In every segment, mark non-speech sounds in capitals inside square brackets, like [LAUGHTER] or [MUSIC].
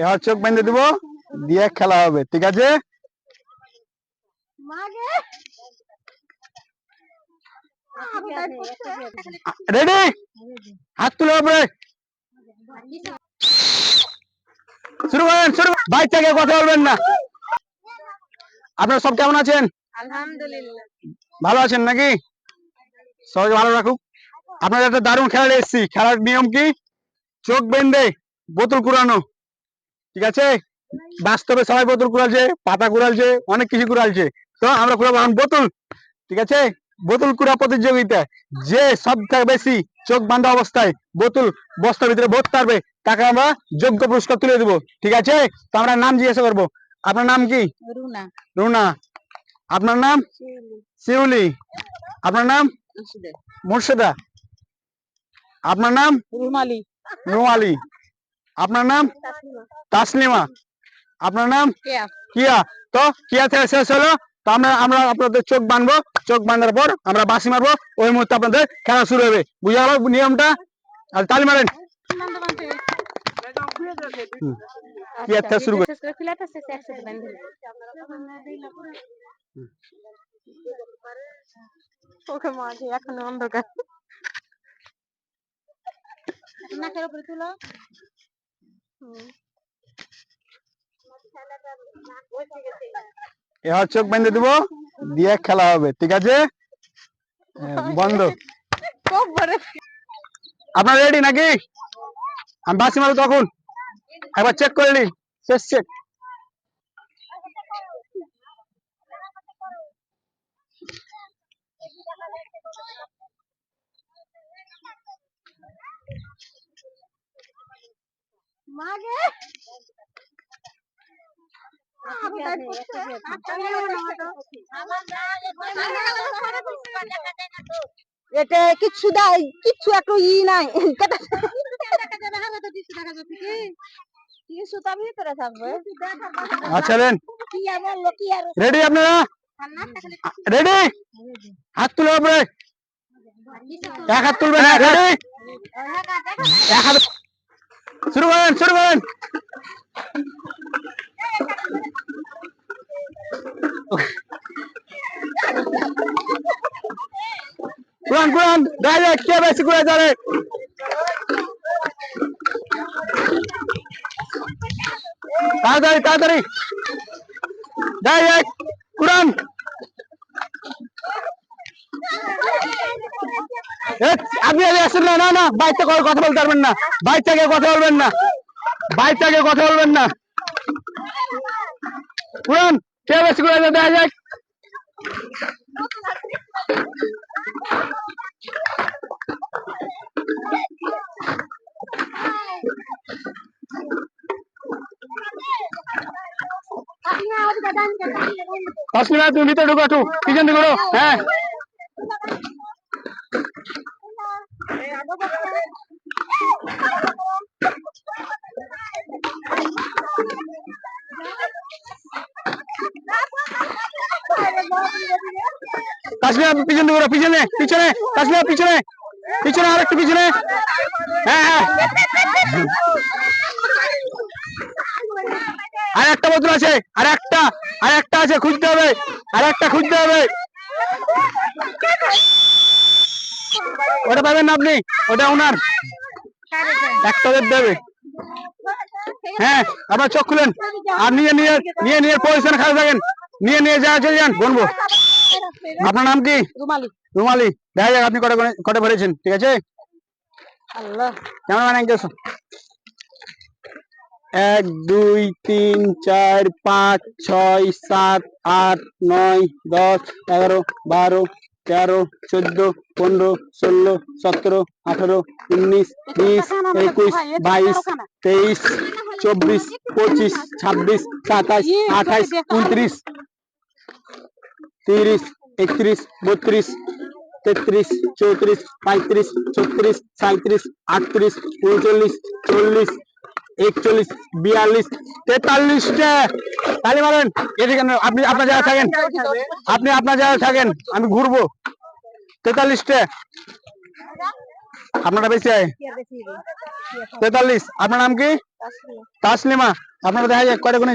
এবার চোখ বেঁধে দিব দিয়ে খেলা হবে ঠিক আছে? রেডি? হাত তুলে হবে শুরু করেন শুরু বাইক থেকে কথা বলবেন না। আপনারা সব কেমন আছেন? আলহামদুলিল্লাহ। ভালো আছেন নাকি? সবাই ভালো রাখুক। আপনাদের একটা দারুণ খেলা এসেছি। খেলার নিয়ম কি? চোখ বেঁধে বোতল কুড়ানো। ঠিক আছে? বাস্তবে সবাই বোতল কুড়ালছে পাতা কুড়ালছে অনেক কিছু কুড়ালছে। তো আমরা কুড়াবো এখন বোতল ঠিক আছে? বোতল কুড়া প্রতিযোগিতা যে সব থেকে বেশি চোখ বাঁধা অবস্থায় বোতল বস্তার ভিতরে ভরতে পারবে তাকে আমরা যোগ্য পুরস্কার তুলে দেবো ঠিক আছে? তো আমরা নাম জিজ্ঞাসা করব। আপনার নাম কি? রুনা। রুনা। আপনার নাম? শিউলি। আপনার নাম? মুর্শিদা। আপনার নাম? রুমালি। রুমালি। আপনার নাম? তাসলিমা আপনার নাম? কেয়া। কিয়া। তো কিয়া থেকে শেষ হলো। তো আমরা আমরা আপনাদের চোখ বাঁধবো চোখ বাঁধার পর আমরা বাসি মারবো। ওই মুহূর্তে আপনাদের খেলা শুরু হবে। বুঝা গেল নিয়মটা? আর তালি মারেন। হুম। কি একটা শুরু করি। ওকে মাঝে এখন অন্ধকার। নাকের উপরে তুলো। এবার চোখ বেঁধে দিব, দিয়ে খেলা হবে, ঠিক আছে? বন্ধ। আপনার রেডি নাকি? আমি বাসি মারো তখন। একবার চেক করে নি শেষ চেক মাগে এটা কিচ্ছু দেয় কিচ্ছু একটু ই নাই। কিছু থাকবে। আচ্ছা রেডি আপনারা? রেডি? হাত তুলে এক হাত তুলবেন রেডি? এক হাত শুরু করেন শুরু করেন কুরান কুরান ডাইরেক্ট কে বেশি করে যাবে তাড়াতাড়ি তাড়াতাড়ি। ডাইরেক্ট কুরান আপনি আগে আসেন না না না বাইক থেকে কথা বলতে পারবেন না। বাইক থেকে কথা বলবেন না। বাইক থেকে কথা বলবেন না। কুরান কে বেশি করে দেখা যাক। তুমি ভিতরে ঢুকো একটু। পিছন দিকে ঘোরো। হ্যাঁ। পিছন পিছনে পিছনে পিছনে পিছনে পিছনে। হ্যাঁ হ্যাঁ। আর একটা বোতল আছে, আর একটা আর একটা আছে, খুঁজতে হবে, আর একটা খুঁজতে হবে। ওটা পাবেন না আপনি, ওটা ওনার। একটা হবে হ্যাঁ আপনার চোখ খুলেন। আর নিয়ে নিয়ে নিয়ে নিয়ে পজিশন খারাপ থাকেন। নিয়ে নিয়ে, যা চলে যান বলব আপনার নাম কি? রুমালি। রুমালি। দেখা যাক আপনি কটা ভরেছেন ঠিক আছে? আল্লাহ। ক্যামেরাম্যান এক দেড়শো এক দুই তিন চার পাঁচ ছয় সাত আট নয় দশ এগারো বারো তেরো চোদ্দ পনেরো ষোলো সতেরো আঠারো উনিশ বিশ একুশ বাইশ তেইশ চব্বিশ পঁচিশ ছাব্বিশ সাতাশ আঠাশ উনত্রিশ তিরিশ একত্রিশ বত্রিশ তেত্রিশ চৌত্রিশ পঁয়ত্রিশ ছত্রিশ সাঁত্রিশ আটত্রিশ উনচল্লিশ চল্লিশ একচল্লিশ বিয়াল্লিশ তেতাল্লিশটা। না, আপনি আপনার জায়গায় থাকেন। আপনি আপনার জায়গায় থাকেন আমি ঘুরবো। তেতাল্লিশটা। আপনারা বেশি আয়। তেতাল্লিশ আপনার নাম কি? তাসলিমা। আপনারা দেখা যায় কয়টা গুনে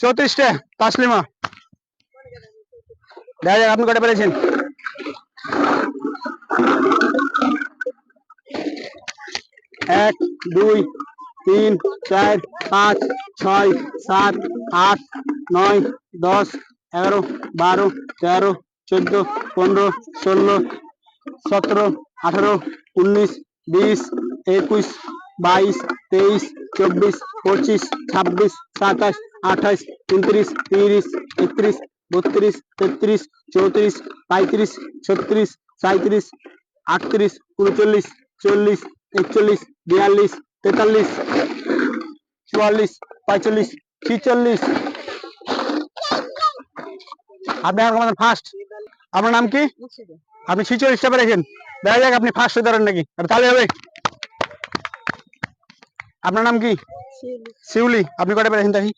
চৌত্রিশটা, তাসলিমা। দেখা যাক আপনি কটা পেরেছেন? এক, দুই, তিন, চার, পাঁচ, ছয়, সাত, আট, নয়, দশ, এগারো, বারো, তেরো, চোদ্দ, পনেরো, ষোলো, সতেরো, আঠারো, উনিশ, বিশ, একুশ, বাইশ, তেইশ, চব্বিশ, পঁচিশ, ছাব্বিশ, সাতাশ আঠাশ, উনত্রিশ, তিরিশ, একত্রিশ, বত্রিশ, তেত্রিশ, চৌত্রিশ, পঁয়ত্রিশ, ছত্রিশ সাঁত্রিশ আটত্রিশ, উনচল্লিশ, চল্লিশ, একচল্লিশ, বিয়াল্লিশ, তেতাল্লিশ, চুয়াল্লিশ, পঁয়তাল্লিশ, ছিচল্লিশ। আপনি আমাদের ফার্স্ট আপনার নাম কি? আপনি ছিচল্লিশটা পেরেছেন। দেখা যাক আপনি ফার্স্ট হতে নাকি। তাহলে হবে। আপনার নাম কি? শিউলি। আপনি কটা পেরেছেন দেখি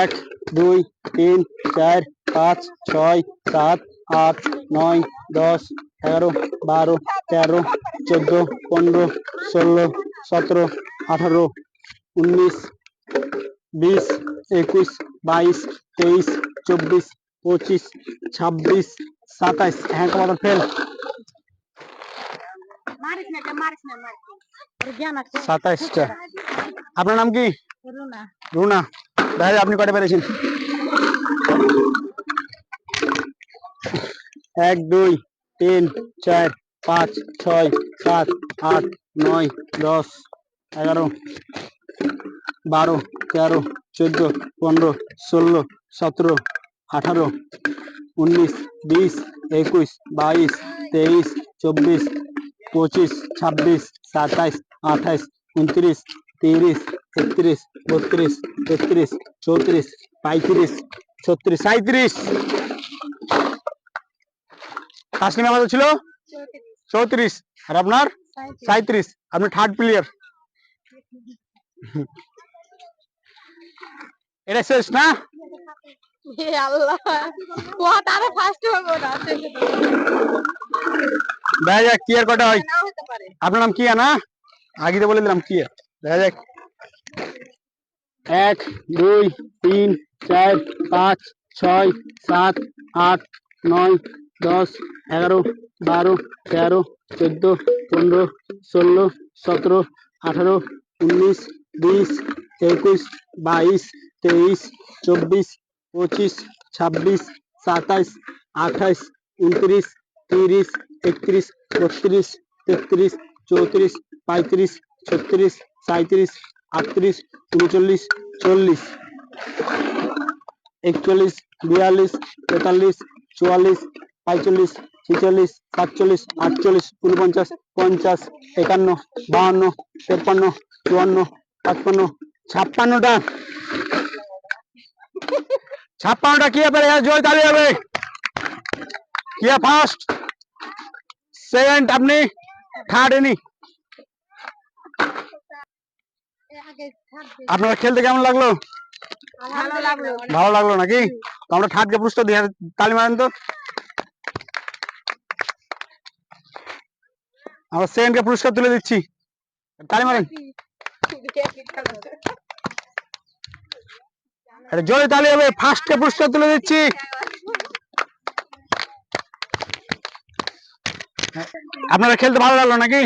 এক, দুই, তিন, চার, পাঁচ, ছয়, সাত, আট, নয়, দশ, এগারো, বারো, তেরো, চোদ্দ, পনেরো, ষোলো, সতেরো, আঠারো, উনিশ, বিশ, একুশ, বাইশ, তেইশ, চব্বিশ, পঁচিশ, ছাব্বিশ সাতাইশ হ্যাঁ কমাতে ফেল আপনার নাম কি? রুনা। দেখা আপনি কটা পেরেছেন? এক, দুই, তিন, চার, পাঁচ, ছয়, সাত, আট, নয়, দশ, এগারো, বারো, তেরো, চোদ্দ, পনেরো, ষোলো, সতেরো, আঠারো উনিশ বিশ একুশ বাইশ তেইশ চব্বিশ পঁচিশ ছাব্বিশ সাতাইশ আঠাইশ উনত্রিশ তিরিশ একত্রিশ বত্রিশ তেত্রিশ চৌত্রিশ পঁয়ত্রিশ ছত্রিশ সাঁত্রিশ তাসলিম আমাদের ছিল? চৌত্রিশ। আর আপনার? সাঁত্রিশ আপনি থার্ড প্লেয়ার এটা শেষ না? হে আল্লাহ। ও তারে ফার্স্ট হব না। দেখা যাক কি আর কটা হয়। আপনার নাম কি না বলে দিলাম কি দেখা যাক। এক দুই তিন চার পাঁচ ছয় সাত আট নয় দশ এগারো বারো তেরো চোদ্দ পনেরো ষোলো সতেরো আঠারো উনিশ বিশ একুশ বাইশ তেইশ চব্বিশ পঁচিশ, ছাব্বিশ, সাতাইশ, আঠাইশ, উনত্রিশ, তিরিশ, একত্রিশ, বত্রিশ, তেত্রিশ, চৌত্রিশ, পঁয়ত্রিশ, ছত্রিশ সাঁত্রিশ আটত্রিশ, উনচল্লিশ, চল্লিশ, একচল্লিশ, বিয়াল্লিশ, তেতাল্লিশ, চুয়াল্লিশ, পঁয়তাল্লিশ, ছিচল্লিশ, সাতচল্লিশ, আটচল্লিশ উনপঞ্চাশ পঞ্চাশ, একান্ন, বাহান্ন, তেপ্পান্ন, চুয়ান্ন, পাঁচপান্ন, ছাপ্পান্নটা। ছাপ্পান্নটা কি ব্যাপারে জয় তালি হবে কিয়া ফার্স্ট সেকেন্ড আপনি? থার্ড এনি আপনার খেলতে কেমন লাগল? ভালো লাগল। ভালো লাগল নাকি? তো আমরা থার্ডকে পুরস্কার দিয়ে তালি মারেন তো। আমরা সেকেন্ডকে পুরস্কার তুলে দিচ্ছি। তালি মারেন। [LAUGHS] জোরে তালি হবে ফার্স্টকে পুরস্কার তুলে দিচ্ছি। আপনারা খেলতে ভালো লাগল নাকি?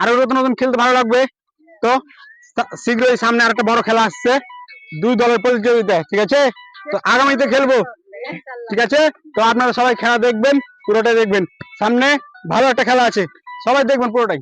আরও নতুন নতুন খেলতে ভালো লাগবে। তো, শীঘ্রই সামনে আরেকটা বড় খেলা আসছে। দুই দলের প্রতিযোগিতা, ঠিক আছে? তো আগামীতে খেলব, ঠিক আছে? তো আপনারা সবাই খেলা দেখবেন, পুরোটাই দেখবেন। সামনে ভালো একটা খেলা আছে। সবাই দেখবেন পুরোটাই।